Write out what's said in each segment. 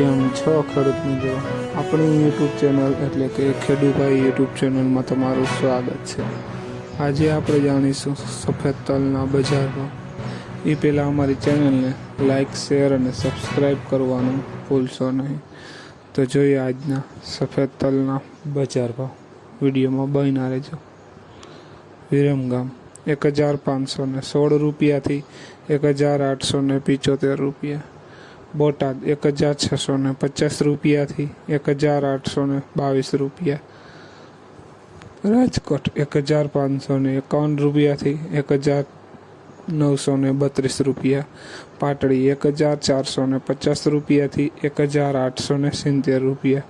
કેમ છો ખેડૂત મિત્રો. આપણી યુટ્યુબ ચેનલ એટલે કે ખેડૂભાઈ યુટ્યુબ ચેનલમાં તમારું સ્વાગત છે. આજે આપણે જાણીશું સફેદ તલના બજાર ભાવ એ પહેલાં અમારી ચેનલને લાઇક શેર અને સબસ્ક્રાઈબ કરવાનું ભૂલશો નહીં. તો જોઈએ આજના સફેદ તલના બજાર ભાવ વિડીયોમાં બન્યા રહેજો. વિરમગામ એક હજાર પાંચસો સોળ રૂપિયાથી એક હજાર આઠસો ને પિચોતેર રૂપિયા. બોટાદ એક હજાર છસો ને પચાસ રૂપિયાથી એક હજાર આઠસો ને બાવીસ રૂપિયા. રાજકોટ એક હજાર પાંચસો ને એકાવન રૂપિયાથી એક હજાર નવસો ને બત્રીસ રૂપિયા. પાટડી એક હજાર ચારસો ને પચાસ રૂપિયાથી એક હજાર આઠસો ને સિત્તેર રૂપિયા.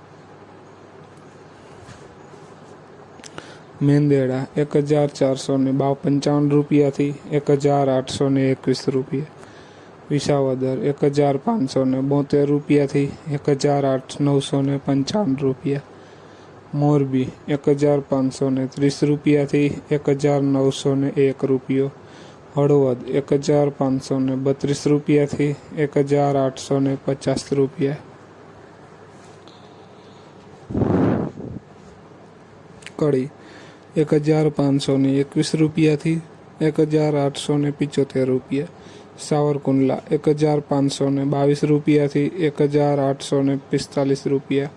મેંદેડા એક હજાર ચારસો ને બાવ પંચાવન રૂપિયાથી એક હજાર આઠસો ને એકવીસ રૂપિયા. વિસાવદર એક હજાર પાંચસો ને બોતેર રૂપિયાથી એક હજાર આઠ નવસો ને પંચાવન રૂપિયા. મોરબી એક હજાર પાંચસો ને ત્રીસ રૂપિયાથી એક હજાર નવસો ને એક રૂપિયો. હળવદ એક હજાર પાંચસો ને બત્રીસ રૂપિયાથી એક હજાર આઠસો ને પચાસ રૂપિયા. કડી એક હજાર પાંચસો ને એકવીસ રૂપિયાથી એક હજાર આઠસો ને પિચોતેર રૂપિયા. સાવરકુંડલા એક હજાર પાંચસો ને બાવીસ રૂપિયાથી એક હજાર આઠસો ને પિસ્તાલીસ રૂપિયા.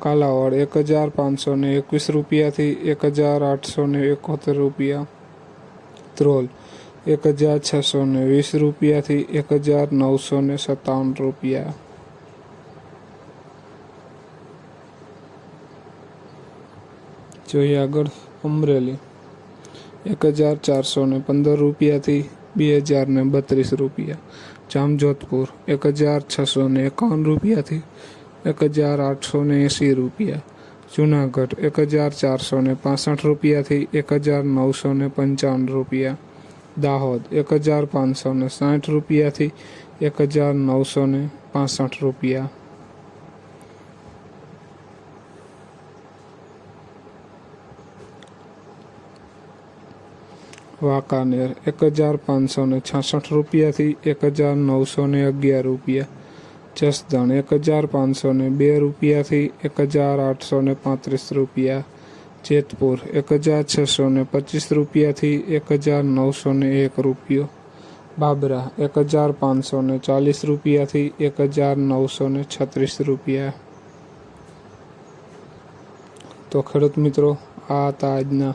કાલાવડ એક હજાર પાંચસો ને એકવીસ રૂપિયાથી એક હજાર આઠસો ને એકોતેર રૂપિયા. ત્રોલ એક હજાર છસો ને વીસ રૂપિયાથી એક હજાર નવસો ને સત્તાવન રૂપિયા. જોઈએ આગળ અમરેલી. એક હજાર ચારસો ને પંદર રૂપિયાથી બે હજાર ને બત્રીસ રૂપિયા. જામજોધપુર એક હજાર છસો ને એકાવન રૂપિયાથી એક હજાર આઠસો ને એંસી રૂપિયા. જુનાગઢ એક હજાર ચારસો ને પાસઠ રૂપિયાથી એક હજાર નવસો ને પંચાવન રૂપિયા. દાહોદ એક હજાર પાંચસો ને સાઠ રૂપિયાથી એક હજાર નવસો ને પાસઠ રૂપિયા. વાંકાનેર એક હજાર પાંચસો ને છાસઠ રૂપિયાથી એક હજાર નવસો ને અગિયાર રૂપિયા. જસદણ એક હજાર પાંચસો ને બે રૂપિયાથી એક હજાર આઠસો ને પાંત્રીસ રૂપિયા. જેતપુર એક હજાર છસો ને પચીસ રૂપિયાથી એક હજાર નવસો ને એક રૂપિયો. બાબરા એક હજાર પાંચસો ને ચાલીસ રૂપિયાથી એક હજાર નવસો ને છત્રીસ રૂપિયા. તો ખેડૂત મિત્રો, આ હતા આજના